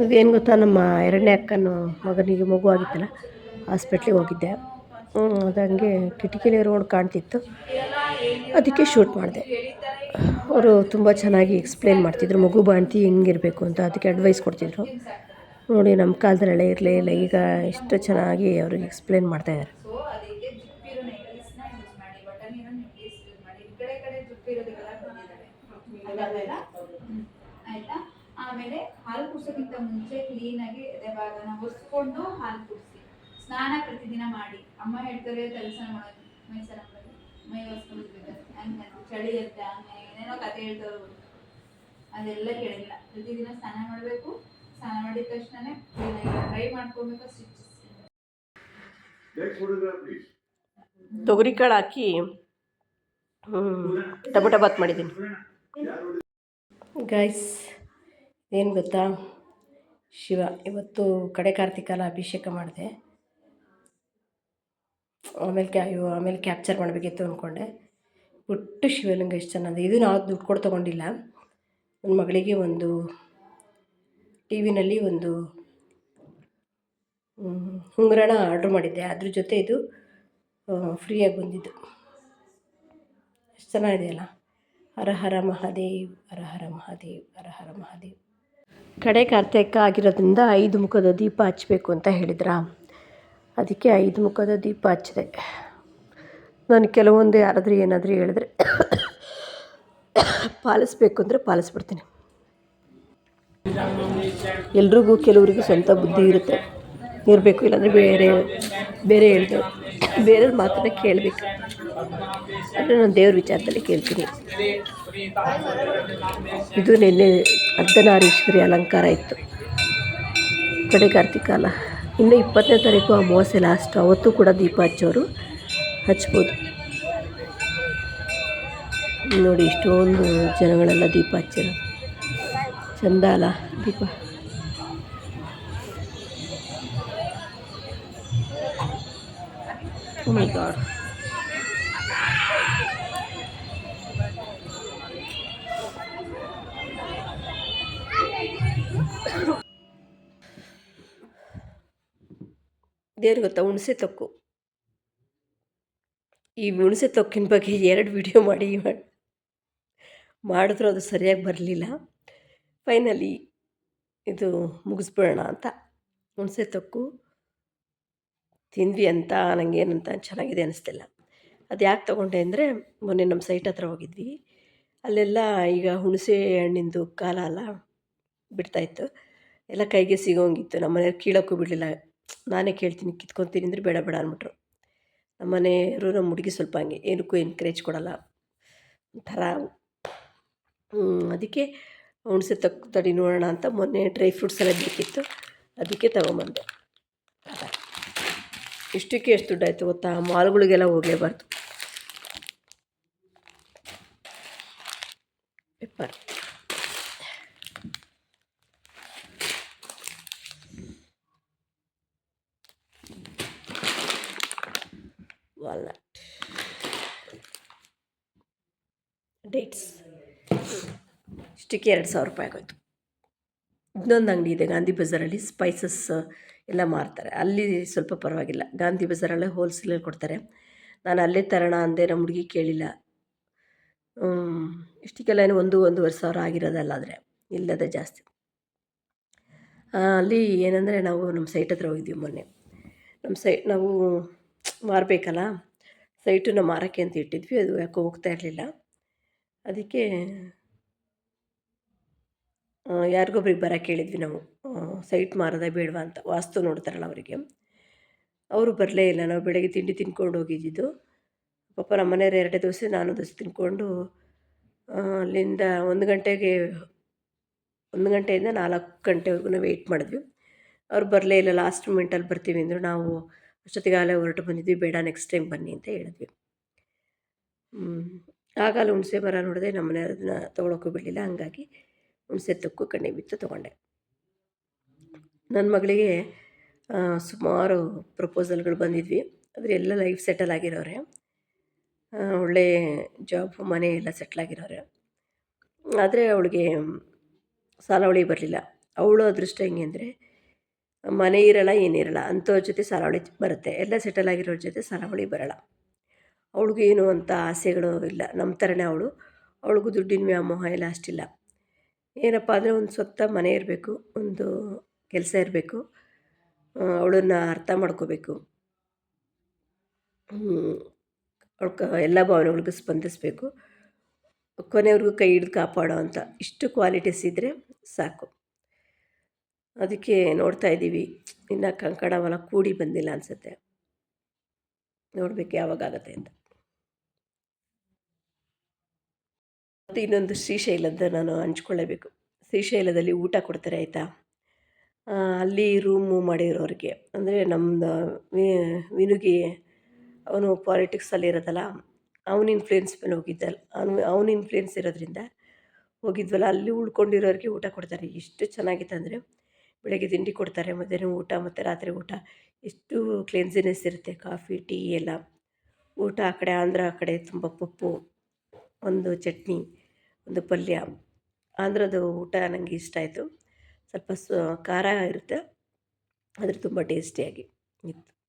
ಅದೇನು ಗೊತ್ತಾ, ನಮ್ಮ ಎರಡನೇ ಅಕ್ಕನ ಮಗನಿಗೆ ಮಗು ಆಗಿತ್ತಲ್ಲ ಹಾಸ್ಪಿಟ್ಲಿಗೆ ಹೋಗಿದ್ದೆ. ಅದಂಗೆ ಕಿಟಕಿಲಿ ರೋಡ್ ಕಾಣ್ತಿತ್ತು. ಅದಕ್ಕೆ ಶೂಟ್ ಮಾಡಿದೆ. ಅವರು ತುಂಬ ಚೆನ್ನಾಗಿ ಎಕ್ಸ್ಪ್ಲೇನ್ ಮಾಡ್ತಿದ್ರು, ಮಗು ಬಾಣ್ತಿ ಹೆಂಗಿರಬೇಕು ಅಂತ, ಅದಕ್ಕೆ ಅಡ್ವೈಸ್ ಕೊಡ್ತಿದ್ರು. ನೋಡಿ, ನಮ್ಮ ಕಾಲದಲ್ಲೆಲ್ಲ ಇರಲೇ ಇಲ್ಲ, ಈಗ ಎಷ್ಟು ಚೆನ್ನಾಗಿ ಅವ್ರಿಗೆ ಎಕ್ಸ್ಪ್ಲೇನ್ ಮಾಡ್ತಾಯಿದ್ದಾರೆ ಸೊ ಅದಕ್ಕೆ ಜುಪ್ಪಿರೋ ನೆಕ್ಲೆಸ್ನ ಯೂಸ್ ಮಾಡಿ ಬಟನ್ ಇರೋ ನೆಕ್ಲೆಸ್ ಯೂಸ್ ಮಾಡಿ ಈ ಕಡೆ ಕಡೆ ಜುಪ್ಪಿರೋದಕ್ಕೆಲ್ಲ ಬಂದಿದ್ದಾರೆ ಹ್ಮ್. ಆಯ್ತಾ ಆಮೇಲೆ ಹಾಲು ಕುಡ್ಸೋಕ್ಕಿಂತ ಮುಂಚೆ ಕ್ಲೀನಾಗಿ ಎದೆ ಭಾಗನ ಒರೆಸ್ಕೊಂಡು ಹಾಲು ಕುಡಿಸಿ. ಸ್ನಾನ ಪ್ರತಿದಿನ ಮಾಡಿ. ಅಮ್ಮ ಹೇಳ್ತಾರೆ ಕೆಲಸ ಮಾಡೋದು ಮೈ ಸ್ನಾನ ಮಾಡೋದು ಮೈ ಒರೆಸ್ಕೊಂಡಿರ್ಬೇಕು ಹಂಗೆ ಚಳಿ ಇರುತ್ತೆ ಹಂಗೆ ಏನೇನೋ ಕತೆ ಹೇಳ್ತವ್ರು ಅದೆಲ್ಲ ಕೇಳಿಲ್ಲ. ಪ್ರತಿದಿನ ಸ್ನಾನ ಮಾಡಬೇಕು. ಸ್ನಾನ ಮಾಡಿದ ತಕ್ಷಣನೇ ಕ್ಲೀನಾಗಿ ಡ್ರೈ ಮಾಡ್ಕೊಬೇಕು ಸ್ಟಿಚಸ್. ತೊಗರಿ ಕಾಳು ಹಾಕಿ ಟೊಮೊಟೊ ಬಾತ್ ಮಾಡಿದ್ದೀನಿ. ಗೈಸ್ ಏನು ಗೊತ್ತಾ? ಶಿವ, ಇವತ್ತು ಕಡೆ ಕಾರ್ತಿಕಾಲ ಅಭಿಷೇಕ ಮಾಡಿದೆ. ಆಮೇಲೆ ಕ್ಯಾ, ಅಯ್ಯೋ, ಆಮೇಲೆ ಕ್ಯಾಪ್ಚರ್ ಮಾಡಬೇಕಿತ್ತು ಅಂದ್ಕೊಂಡೆ ಒಟ್ಟು ಶಿವಲಿಂಗ ಎಷ್ಟು ಚೆನ್ನಾಗಿದೆ. ಇದು ನಾವು ದುಡ್ಡು ಕೊಟ್ಟು ತೊಗೊಂಡಿಲ್ಲ. ನನ್ನ ಮಗಳಿಗೆ ಒಂದು ಟಿ ವಿನಲ್ಲಿ ಒಂದು ಉಂಗುರಣ ಆರ್ಡ್ರ್ ಮಾಡಿದ್ದೆ. ಅದ್ರ ಜೊತೆ ಇದು ಫ್ರೀಯಾಗಿ ಬಂದಿದ್ದು. ಎಷ್ಟು ಚೆನ್ನಾಗಿದೆಯಲ್ಲ ಹರ ಹರ ಮಹಾದೇವ್, ಹರ ಹರ ಮಹಾದೇವ್, ಹರ ಹರ ಮಹಾದೇವ್. ಕಡೆ ಕಾರ್ತಿಕ ಆಗಿರೋದ್ರಿಂದ ಐದು ಮುಖದ ದೀಪ ಹಚ್ಚಬೇಕು ಅಂತ ಹೇಳಿದ್ರ. ಅದಕ್ಕೆ ಐದು ಮುಖದ ದೀಪ ಹಚ್ಚಿದೆ. ನಾನು ಕೆಲವೊಂದು ಯಾರಾದರೂ ಏನಾದರೂ ಹೇಳಿದ್ರೆ ಪಾಲಿಸ್ಬೇಕು ಅಂದರೆ ಪಾಲಿಸ್ಬಿಡ್ತೀನಿ. ಎಲ್ರಿಗೂ ಕೆಲವರಿಗೂ ಸ್ವಂತ ಬುದ್ಧಿ ಇರುತ್ತೆ. ಇರಬೇಕು, ಇಲ್ಲಾಂದರೆ ಬೇರೆ ಬೇರೆ ಹೇಳ್ದೆ, ಬೇರೆಯವ್ರ ಮಾತನ್ನ ಕೇಳಬೇಕು. ಅಂದರೆ ನಾನು ದೇವ್ರ ವಿಚಾರದಲ್ಲಿ ಕೇಳ್ತೀನಿ. ಇದು ನಿನ್ನೆ ಅರ್ಧನಾರೀಶ್ವರಿ ಅಲಂಕಾರ ಇತ್ತು. ಕಡೆ ಕಾರ್ತಿಕಾಲ ಇನ್ನು ಇಪ್ಪತ್ತನೇ ತಾರೀಕು ಅಮಾವಾಸ್ಯೆ ಲಾಸ್ಟ್ ಅವತ್ತು ಕೂಡ ದೀಪ ಹಚ್ಚೋರು ಹಚ್ಬೋದು. ನೋಡಿ ಇಷ್ಟೊಂದು ಜನಗಳೆಲ್ಲ ದೀಪ ಹಚ್ಚಿರೋ. ಚಂದ ಅಲ್ಲ ದೀಪ. ಮೈ my god. ದೇವ್ರು ಗೊತ್ತಾ ಹುಣಸೆ ತೊಕ್ಕು. ಈ ಹುಣಸೆ ತೊಕ್ಕಿನ ಬಗ್ಗೆ ಎರಡು ವಿಡಿಯೋ ಮಾಡಿ ಮಾಡ್- ಮಾಡಿದ್ರು ಅದು ಸರಿಯಾಗಿ ಬರಲಿಲ್ಲ. ಫೈನಲಿ ಇದು ಮುಗಿಸ್ಬಿಡೋಣ ಅಂತ. ಹುಣಸೆ ತೊಕ್ಕು. ತಿಂದ್ವಿ ಅಂತ ನನಗೇನಂತ ಚೆನ್ನಾಗಿದೆ ಅನ್ನಿಸ್ತಿಲ್ಲ ಅದು ಯಾಕೆ ತೊಗೊಂಡೆ ಅಂದರೆ, ಮೊನ್ನೆ ನಮ್ಮ ಸೈಟ್ ಹತ್ರ ಹೋಗಿದ್ವಿ. ಅಲ್ಲೆಲ್ಲ ಈಗ ಹುಣಸೆ ಹಣ್ಣಿಂದು ಕಾಲ ಎಲ್ಲ ಬಿಡ್ತಾಯಿತ್ತು ಎಲ್ಲ ಕೈಗೆ ಸಿಗೋಂಗಿತ್ತು. ನಮ್ಮ ಮನೆಯವ್ರು ಕೀಳೋಕ್ಕೂ ಬಿಡಲಿಲ್ಲ. ನಾನೇ ಕೇಳ್ತೀನಿ, ಕಿತ್ಕೊತೀನಿ ಅಂದರೆ ಬೇಡ ಬೇಡ ಅಂದ್ಬಿಟ್ರು. ನಮ್ಮ ಮನೆಯವರು ನಮ್ಮ ಹುಡುಗಿ ಸ್ವಲ್ಪ ಹಂಗೆ, ಏನಕ್ಕೂ ಎನ್ಕರೇಜ್ ಕೊಡಲ್ಲ. ಒಂಥರ ಅದಕ್ಕೆ ಹುಣ್ಸೆ ತಕ್ಕ ತಡಿ ನೋಡೋಣ ಅಂತ ಮೊನ್ನೆ ಡ್ರೈ ಫ್ರೂಟ್ಸ್ ಎಲ್ಲ ಬೇಕಿತ್ತು, ಅದಕ್ಕೆ ತಗೊಂಬಂದೆ. ಇಷ್ಟಕ್ಕೆ ಎಷ್ಟು ದುಡ್ಡಾಯಿತು ಗೊತ್ತಾ? ಮಾಲ್ಗಳಿಗೆಲ್ಲ ಹೋಗಲೇಬಾರ್ದು. ಪೆಪ್ಪರ್. ವಾಲ್ನಟ್ ಡೇಟ್ಸ್ ಇಷ್ಟಕ್ಕೆ ಎರಡು ಸಾವಿರ ರೂಪಾಯಿ ಆಗೋಯ್ತು. ಇನ್ನೊಂದು ಅಂಗಡಿ ಇದೆ, ಗಾಂಧಿ ಬಜಾರಲ್ಲಿ ಸ್ಪೈಸಸ್ ಎಲ್ಲ ಮಾರ್ತಾರೆ. ಅಲ್ಲಿ ಸ್ವಲ್ಪ ಪರವಾಗಿಲ್ಲ. ಗಾಂಧಿ ಬಜಾರಲ್ಲೇ ಹೋಲ್ಸೇಲಲ್ಲಿ ಕೊಡ್ತಾರೆ. ನಾನು ಅಲ್ಲೇ ತರೋಣ ಅಂದೆ ನಮ್ಮ ಹುಡುಗಿ ಕೇಳಿಲ್ಲ. ಇಷ್ಟಕ್ಕೆಲ್ಲ ಏನು ಒಂದು, ಒಂದೂವರೆ ಸಾವಿರ ಆಗಿರೋದಲ್ಲ ಆದರೆ, ಇಲ್ಲದೆ ಜಾಸ್ತಿ. ಅಲ್ಲಿ ಏನಂದರೆ ನಾವು ನಮ್ಮ ಸೈಟ್ ಹತ್ರ ಹೋಗಿದ್ವಿ ಮೊನ್ನೆ. ನಮ್ಮ ಸೈಟ್ ನಾವು ಮಾರಬೇಕಲ್ಲ? ಸೈಟನ್ನ ಮಾರೋಕ್ಕೆ ಅಂತ ಇಟ್ಟಿದ್ವಿ, ಅದು ಯಾಕೋ ಹೋಗ್ತಾ ಇರಲಿಲ್ಲ. ಅದಕ್ಕೆ ಯಾರಿಗೊಬ್ರಿಗೆ ಬರೋಕ್ಕೆ ಹೇಳಿದ್ವಿ ನಾವು? ಸೈಟ್ ಮಾರೋದ ಬೇಡವಾ ಅಂತ, ವಾಸ್ತು ನೋಡ್ತಾರಲ್ಲ ಅವರಿಗೆ. ಅವರು ಬರಲೇ ಇಲ್ಲ, ನಾವು ಬೆಳಗ್ಗೆ ತಿಂಡಿ ತಿನ್ಕೊಂಡು ಹೋಗಿದ್ದಿದ್ದು. ಪಾಪ ನಮ್ಮ ಮನೆಯವ್ರು ಎರಡೇ ದೋಸೆ, ನಾನು ದೋಸೆ ತಿನ್ಕೊಂಡು ಅಲ್ಲಿಂದ ಒಂದು ಗಂಟೆಗೆ, ಒಂದು ಗಂಟೆಯಿಂದ ನಾಲ್ಕು ಗಂಟೆವರೆಗೂ ವೆಯ್ಟ್ ಮಾಡಿದ್ವಿ. ಅವ್ರು ಬರಲೇ ಇಲ್ಲ ಲಾಸ್ಟ್ ಮೂಮೆಂಟಲ್ಲಿ ಬರ್ತೀವಿ ಅಂದರು ನಾವು ಅಷ್ಟೊತ್ತಿಗಾಗಲೇ ಹೊರಟು ಬಂದಿದ್ವಿ. ಬೇಡ ನೆಕ್ಸ್ಟ್ ಟೈಮ್ ಬನ್ನಿ ಅಂತ ಹೇಳಿದ್ವಿ. ಆಗ ಅಲ್ಲಿ ಹುಣಸೆ ಮರ ನೋಡಿದೆ ನಮ್ಮ ಮನೆಯವ್ರು ಅದನ್ನ ತೊಗೊಳಕ್ಕೂ ಬಿಡಲಿಲ್ಲ. ಹಂಗಾಗಿ ಹುಣಸೆ ತೊಕ್ಕು ಕಣ್ಣಿ ಬಿತ್ತು ತೊಗೊಂಡೆ. ನನ್ನ ಮಗಳಿಗೆ ಸುಮಾರು ಪ್ರಪೋಸಲ್ಗಳು ಬಂದಿದ್ವಿ. ಆದರೆ ಎಲ್ಲ ಲೈಫ್ ಸೆಟಲ್ ಆಗಿರೋರೆ. ಒಳ್ಳೆ ಜಾಬ್ ಮನೆ ಎಲ್ಲ ಸೆಟ್ಲ್ ಆಗಿರೋರೆ. ಆದರೆ ಅವಳಿಗೆ ಸಾಲ ಬರಲಿಲ್ಲ. ಅವಳು ಅದೃಷ್ಟ ಹೆಂಗೆ ಅಂದರೆ ಮನೆ ಇರಲ್ಲ ಏನಿರಲ್ಲ ಅಂಥವ್ರ ಜೊತೆ ಸರಾವಳಿ ಬರುತ್ತೆ. ಎಲ್ಲ ಸೆಟಲ್ ಆಗಿರೋರ ಜೊತೆ ಸರಾವಳಿ ಬರಲ್ಲ. ಅವಳಿಗೂ ಏನು ಅಂತ ಆಸೆಗಳು ಇಲ್ಲ. ನಮ್ಮ ಥರನೇ ಅವಳು. ಅವಳಿಗೂ ದುಡ್ಡಿನ ವ್ಯಾಮೋಹ ಎಲ್ಲ ಅಷ್ಟಿಲ್ಲ. ಏನಪ್ಪ ಅಂದರೆ ಒಂದು ಸ್ವತ್ತ ಮನೆ ಇರಬೇಕು, ಒಂದು ಕೆಲಸ ಇರಬೇಕು. ಅವಳನ್ನ ಅರ್ಥ ಮಾಡ್ಕೋಬೇಕು. ಅವಳು ಎಲ್ಲ ಭಾವನೆಗಳಿಗೂ ಸ್ಪಂದಿಸಬೇಕು. ಕೊನೆಯವ್ರಿಗೂ ಕೈ ಹಿಡಿದು ಕಾಪಾಡೋ ಅಂತ. ಇಷ್ಟು ಕ್ವಾಲಿಟೀಸ್ ಇದ್ದರೆ ಸಾಕು. ಅದಕ್ಕೆ ನೋಡ್ತಾ ಇದ್ದೀವಿ. ಇನ್ನು ಕಂಕಣ ಹೊಲ ಕೂಡಿ ಬಂದಿಲ್ಲ ಅನಿಸುತ್ತೆ. ನೋಡ್ಬೇಕು ಯಾವಾಗ ಆಗುತ್ತೆ ಅಂತ. ಮತ್ತು ಇನ್ನೊಂದು ಶ್ರೀಶೈಲದ ನಾನು ಹಂಚ್ಕೊಳ್ಳೇಬೇಕು. ಶ್ರೀಶೈಲದಲ್ಲಿ ಊಟ ಕೊಡ್ತಾರೆ ಆಯಿತಾ? ಅಲ್ಲಿ ರೂಮು ಮಾಡಿರೋರಿಗೆ. ಅಂದರೆ ನಮ್ಮದು ವಿನುಗಿ, ಅವನು ಪಾಲಿಟಿಕ್ಸಲ್ಲಿ ಇರೋದಲ್ಲ, ಅವನ ಇನ್ಫ್ಲೂಯೆನ್ಸ್ ಮೇಲೆ ಹೋಗಿದ್ದಲ್ಲ ಅವನು, ಅವನ ಇನ್ಫ್ಲೂಯೆನ್ಸ್ ಇರೋದ್ರಿಂದ ಹೋಗಿದ್ವಲ್ಲ, ಅಲ್ಲಿ ಉಳ್ಕೊಂಡಿರೋರಿಗೆ ಊಟ ಕೊಡ್ತಾರೆ. ಎಷ್ಟು ಚೆನ್ನಾಗಿತ್ತು ಅಂದರೆ ಬೆಳಗ್ಗೆ ತಿಂಡಿ ಕೊಡ್ತಾರೆ, ಮಧ್ಯಾಹ್ನ ಊಟ ಮತ್ತು ರಾತ್ರಿ ಊಟ. ಎಷ್ಟು ಕ್ಲೆನ್ಸಿನೆಸ್ ಇರುತ್ತೆ ಕಾಫಿ, ಟೀ ಎಲ್ಲ. ಊಟ ಆ ಕಡೆ, ಆಂಧ್ರ ಆ ಕಡೆ ತುಂಬ ಪಪ್ಪು, ಒಂದು ಚಟ್ನಿ, ಒಂದು ಪಲ್ಯ. ಆಂಧ್ರದ ಊಟ ನನಗೆ ಇಷ್ಟ ಆಯಿತು. ಸ್ವಲ್ಪ ಸ ಖಾರ ಇರುತ್ತೆ. ಆದರೆ ತುಂಬ ಟೇಸ್ಟಿಯಾಗಿ ಇತ್ತು.